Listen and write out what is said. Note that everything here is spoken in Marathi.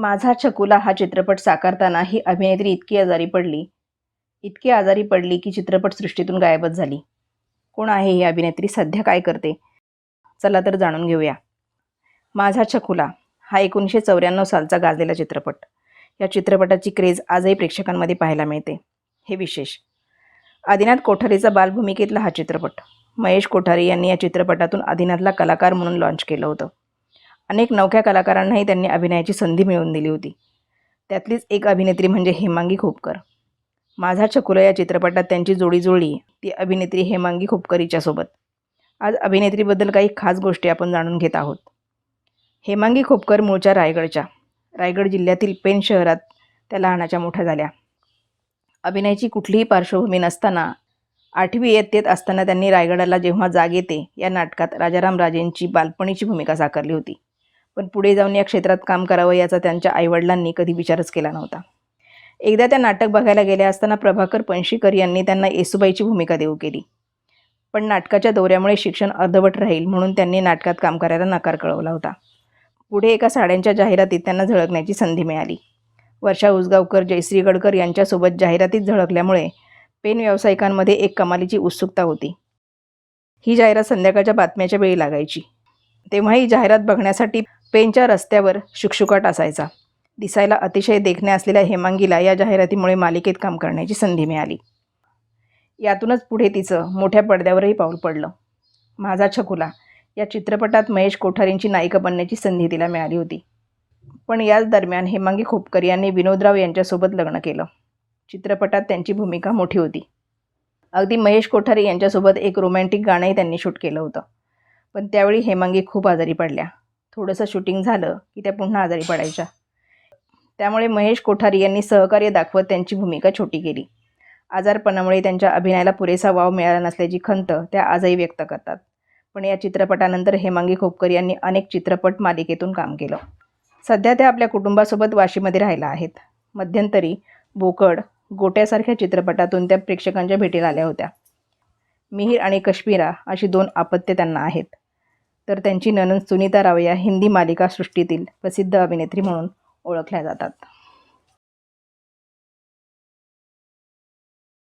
माझा छकुला हा चित्रपट साकारताना ही अभिनेत्री इतकी आजारी पडली. इतकी आजारी पडली की चित्रपटसृष्टीतून गायबच झाली. कोण आहे ही अभिनेत्री? सध्या काय करते? चला तर जाणून घेऊया. माझा छकुला हा एकोणीसशे चौऱ्याण्णव सालचा गाजलेला चित्रपट. या चित्रपटाची क्रेज आजही प्रेक्षकांमध्ये पाहायला मिळते. हे विशेष. आदिनाथ कोठारीचा बालभूमिकेतला हा चित्रपट. महेश कोठारी यांनी या चित्रपटातून आदिनाथला कलाकार म्हणून लॉन्च केलं होतं. अनेक नवख्या कलाकारांनाही त्यांनी अभिनयाची संधी मिळवून दिली होती. त्यातलीच एक अभिनेत्री म्हणजे हेमांगी खोपकर. माझा छकुला या चित्रपटात त्यांची जोडी जुळली ती अभिनेत्री हेमांगी खोपकर हिच्यासोबत आज अभिनेत्रीबद्दल काही खास गोष्टी आपण जाणून घेत आहोत. हेमांगी खोपकर मूळच्या रायगडच्या. रायगड जिल्ह्यातील पेन शहरात त्या लहानाच्या मोठ्या झाल्या. अभिनयाची कुठलीही पार्श्वभूमी नसताना आठवी इयत्तेत असताना त्यांनी रायगडाला जेव्हा जाग येते या नाटकात राजाराम राजेंची बालपणीची भूमिका साकारली होती. पण पुढे जाऊन या क्षेत्रात काम करावं याचा त्यांच्या आईवडिलांनी कधी विचारच केला नव्हता. एकदा त्या नाटक बघायला गेल्या असताना प्रभाकर पणशीकर यांनी त्यांना येसुबाईची भूमिका देऊ केली. पण नाटकाच्या दौऱ्यामुळे शिक्षण अर्धवट राहील म्हणून त्यांनी नाटकात काम करायला नकार कळवला होता. पुढे एका साड्यांच्या जाहिरातीत त्यांना झळकण्याची संधी मिळाली. वर्षा उसगावकर जयश्री गडकर यांच्यासोबत जाहिरातीत झळकल्यामुळे पेन व्यावसायिकांमध्ये एक कमालीची उत्सुकता होती. ही जाहिरात संध्याकाळच्या बातम्याच्या वेळी लागायची. तेव्हा ही जाहिरात बघण्यासाठी पेनच्या रस्त्यावर शुकशुकाट असायचा. दिसायला अतिशय देखण्या असलेल्या हेमांगीला या जाहिरातीमुळे मालिकेत काम करण्याची संधी मिळाली. यातूनच पुढे तिचं मोठ्या पडद्यावरही पाऊल पडलं. माझा छकुला या चित्रपटात महेश कोठारींची नायिका बनण्याची संधी तिला मिळाली होती. पण याच दरम्यान हेमांगी खोपकर यांनी विनोदराव यांच्यासोबत लग्न केलं. चित्रपटात त्यांची भूमिका मोठी होती. अगदी महेश कोठारी यांच्यासोबत एक रोमॅन्टिक गाणंही त्यांनी शूट केलं होतं. पण त्यावेळी हेमांगी खूप आजारी पडल्या. थोडंसं शूटिंग झालं की त्या पुन्हा आजारी पडायच्या. त्यामुळे महेश कोठारी यांनी सहकार्य दाखवत त्यांची भूमिका छोटी केली. आजारपणामुळे त्यांच्या अभिनयाला पुरेसा वाव मिळाला नसल्याची खंत त्या आजही व्यक्त करतात. पण या चित्रपटानंतर हेमांगी खोपकर यांनी अनेक चित्रपट मालिकेतून काम केलं. सध्या त्या आपल्या कुटुंबासोबत वाशीमध्ये राहिला आहेत. मध्यंतरी बोकड गोट्यासारख्या चित्रपटातून त्या प्रेक्षकांच्या भेटीला आल्या होत्या. मिहीर आणि कश्मीरा अशी दोन आपत्ये त्यांना आहेत. तर त्यांची ननंद सुनीता राव या हिंदी मालिका सृष्टीतील प्रसिद्ध अभिनेत्री म्हणून ओळखल्या जातात.